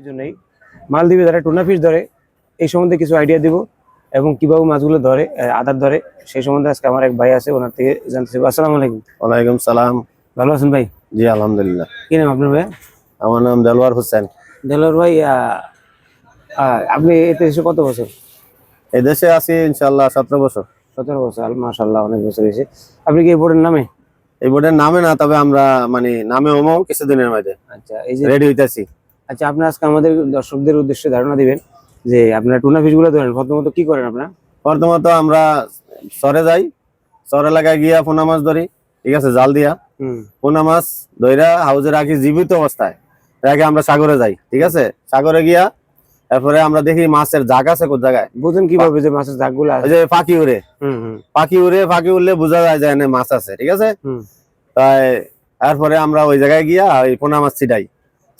এই জন্যই মালদ্বীপে যারা টুনা ফিশ ধরে এই সম্বন্ধে কিছু আইডিয়া দিব এবং কীভাবে মাছগুলো ধরে আদার ধরে সেই সম্বন্ধে আজকে আমার এক ভাই আছে ওনার থেকে জানতে চাইব। আসসালামু আলাইকুম। ওয়ালাইকুম সালাম। ভালো আছেন ভাই? জি আলহামদুলিল্লাহ। কি নাম আপনার ভাই? আমার নাম দেলোয়ার হোসেন। দেলোয়ার ভাই আপনি এতে এসে কত বছর? এই দেশে আছি ইনশাল্লাহ সতেরো বছর। সতেরো বছর মাসাল্লাহ অনেক বছর হয়েছে। আপনি কি এই বোর্ডের নামে? এই বোর্ডের নামে না তবে আমরা মানে নামে ওমো কিছুদিনের মধ্যে। আচ্ছা এই যে রেডি হইতেছি। আচ্ছা আপনি আজকে আমাদের দর্শকদের উদ্দেশ্যে ধারণা দিবেন যে আপনারা টুনা ফিশগুলো ধরেন প্রথমত কি করেন আপনারা? প্রথমত আমরা সরে যাই সর এলাকায় গিয়া পোনা মাছ ধরি ঠিক আছে জাল দিয়া। পোনা মাছ ধইরা হাউজে রাখি জীবিত অবস্থায় রেখে আমরা সাগরে যাই ঠিক আছে? সাগরে গিয়া তারপরে আমরা দেখি মাছের জাগ আছে কোন জায়গায়? বুঝেন কীভাবে যে মাছের জাগগুলো ওই আছে যে পাখি উড়ে। হুম হুম। পাখি উড়ে পাখি উড়লে বোঝা যায় যে মাছ আছে ঠিক আছে? তাই তারপরে আমরা ওই জায়গায় গিয়া ওই পোনা মাছ ছিটাই।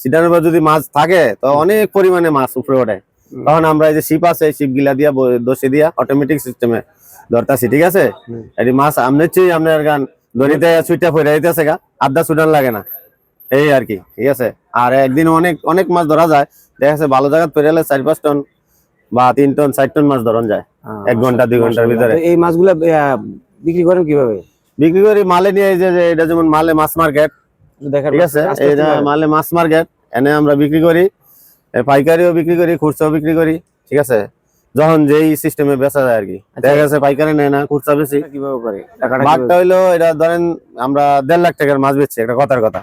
ছিটানোর পর যদি মাছ থাকে তো অনেক পরিমাণে মাছ উপরে ওঠে। তখন আমরা এই যে শিপ আছে শিপ গিলা দিয়া দোষে দিয়া অটোমেটিক সিস্টেমে ধরতাছি ঠিক আছে। এটি মাছ আমনে চেয়ে আপনার গান দড়িতে সুইটা ফেরা দিতেছে গা আড্ডা ছুটান লাগে না। এই আর কি ঠিক আছে? আর একদিন অনেক অনেক মাছ ধরা যায়। দেখা যাচ্ছে ভালো জায়গা পেরেলে চার পাঁচ টন বা তিন টন চার টন মাছ ধরন যায়। এক ঘণ্টা, দুই ঘণ্টার ভিতরে। এই মাছগুলো বিক্রি করেন কীভাবে? বিক্রি করি মালে নিয়ে এই যে এটা যেমন মালে মাছ মার্কেট ঠিক আছে আস্তে আস্তে এটা মালে মাছ মার্কেট এনে আমরা বিক্রি করি পাইকারিও বিক্রি করি খুচরাও বিক্রি করি ঠিক আছে? যখন যেই সিস্টেমে বেচা যায় আর কি আচ্ছা। দেখা গেছে পাইকারি নেয় না খুচরা বেশি। কিভাবে- হইল এটা ধরেন আমরা দেড় লাখ টাকার মাছ বেচছি একটা কথার কথা।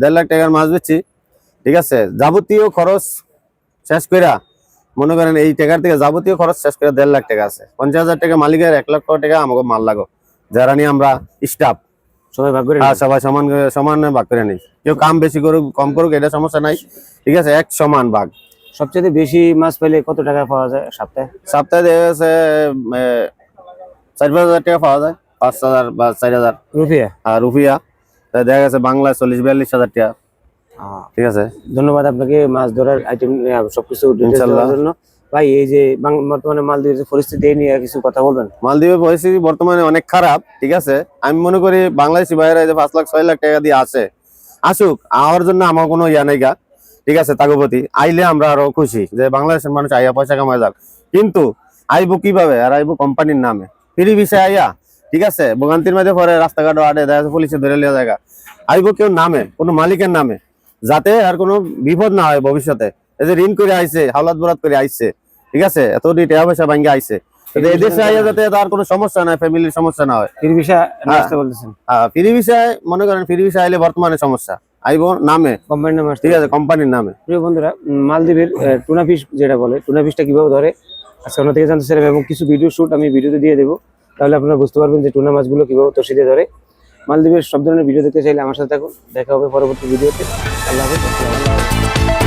দেড় লাখ টাকার মাছ বেচছি ঠিক আছে? যাবতীয় খরচ শেষ কইরা মনে করেন এই টাকার থেকে যাবতীয় খরচ শেষ করে দেড় লাখ টাকা আছে। পঞ্চাশ হাজার টাকা মালিকের এক লক্ষ টাকা আমাকে মাল লাগো। যারা নিয়ে আমরা স্টাফ সবাই ভাগ করে হ্যাঁ সবাই সমান সমান ভাগ করে নিই। কেউ কাম বেশি করুক কম করুক এটা সমস্যা নাই। ঠিক আছে এক সমান ভাগ। সবচেয়ে বেশি মাছ পেলে কত টাকা পাওয়া যায় সপ্তাহে? সপ্তাহে দেখা গেছে চার পাঁচ হাজার টাকা পাওয়া যায় পাঁচ হাজার বা চার হাজার। রুপিয়া? আর রুপিয়া। দেখা গেছে বাংলায় চল্লিশ বিয়াল্লিশ হাজার টাকা। ঠিক আছে। ধন্যবাদ আপনাকে মাছ ধরার আইটেম সবকিছু। জন্য। ভাই, এই যে বর্তমানে মালদ্বীপের যে পরিস্থিতি নিয়ে কিছু কথা বলবেন? মালদ্বীপের পরিস্থিতি বর্তমানে অনেক খারাপ, ঠিক আছে? আমি মনে করি বাংলাদেশি ভাইয়েরা যে পাঁচ লাখ, ছয় লাখ টাকা দিয়ে আসে আসুক আমার জন্য আমার কোনো ইয়া নাই গা, ঠিক আছে তাগপতি আইলে আমরা আরও খুশি যে বাংলাদেশের মানুষ আইয়া পয়সা কামায় যাক। কিন্তু আইবো কীভাবে আর আইবো কোম্পানির নামে? ফ্রি বিষয় আইয়া, ঠিক আছে? ভোগান্তির মধ্যে পরে রাস্তাঘাটও আটে দেখা যাচ্ছে, পুলিশে ধরে লিয়া জায়গা আইবো কেউ নামে, কোনো মালিকের নামে, যাতে আর কোনো বিপদ না হয় ভবিষ্যতে। এই যে ঋণ করে আইছে হাওলাত বরাত করে আইছে ঠিক আছে? এত টাকা পয়সা ভাঙ্গে আইছে। আইয়া যাতে তার কোনো সমস্যা ফ্যামিলির সমস্যা না হয়। ফির হ্যাঁ। আসতে বলতেছেন। ফ্রি বিষয় মনে করেন ফ্রি আইলে বর্তমানে সমস্যা। আইবো নামে। কোম্পানির নাম ঠিক আছে কোম্পানির নামে। প্রিয় বন্ধুরা মালদ্বীপের টুনা ফিশ যেটা বলে টুনা ফিশটা কীভাবে ধরে ওনার থেকে জানতে চাইলাম এবং কিছু ভিডিও শুট আমি ভিডিওতে দিয়ে দেবো। তাহলে আপনারা বুঝতে পারবেন যে টুনা মাছগুলো কীভাবে তসি দিয়ে ধরে। মালদ্বীপের সব ধরনের ভিডিও দেখতে চাইলে আমার সাথে থাকুন। দেখা হবে পরবর্তী ভিডিওতে আল্লাহ হাফেজ।